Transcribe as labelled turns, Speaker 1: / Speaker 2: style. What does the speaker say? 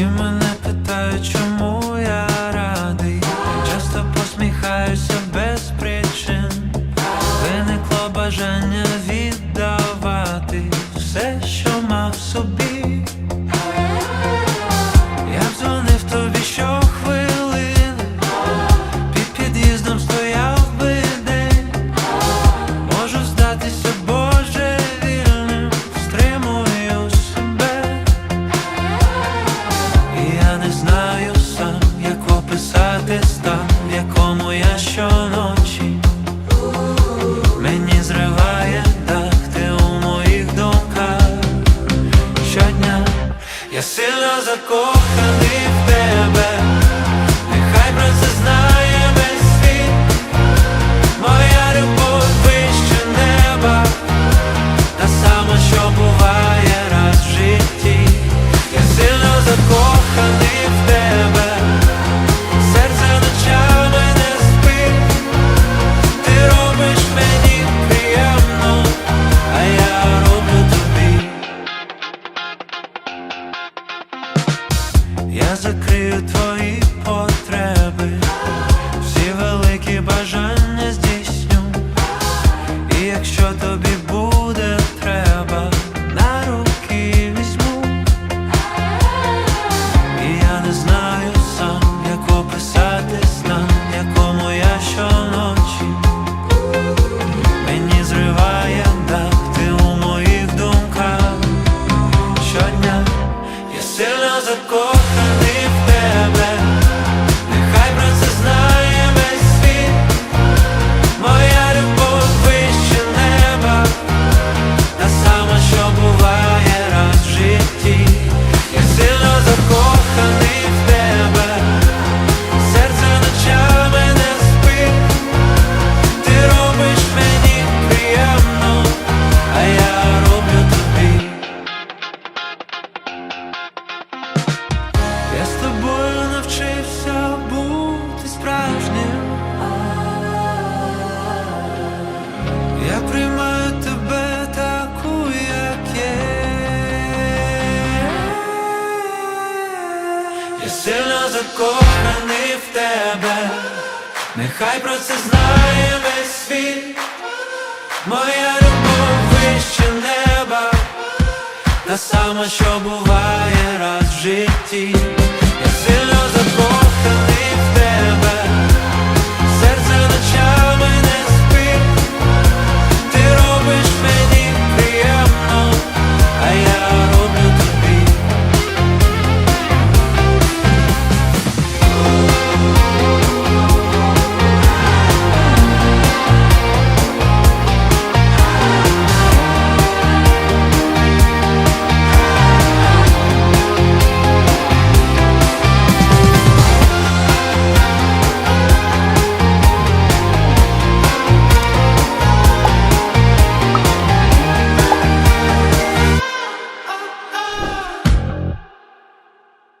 Speaker 1: Всі мене питають, чому я радий. Часто посміхаюся без причин. Виникло бажання віддавати все, що мав собі. Стан, в якому я щоночі. Мені зриває дах, ти у моїх думках щодня. Я сильно закоханий закрию твої потреби, всі великі бажання здійсню. Якщо тобі буде треба, на руки візьму. Я не знаю сам, як описати в якому я щоночі. Мені зриває дах, у моїх думках щодня. Я сильно закоханий закоханий в тебе, нехай про це знає весь світ. Моя любов вище неба, та сама, що буває раз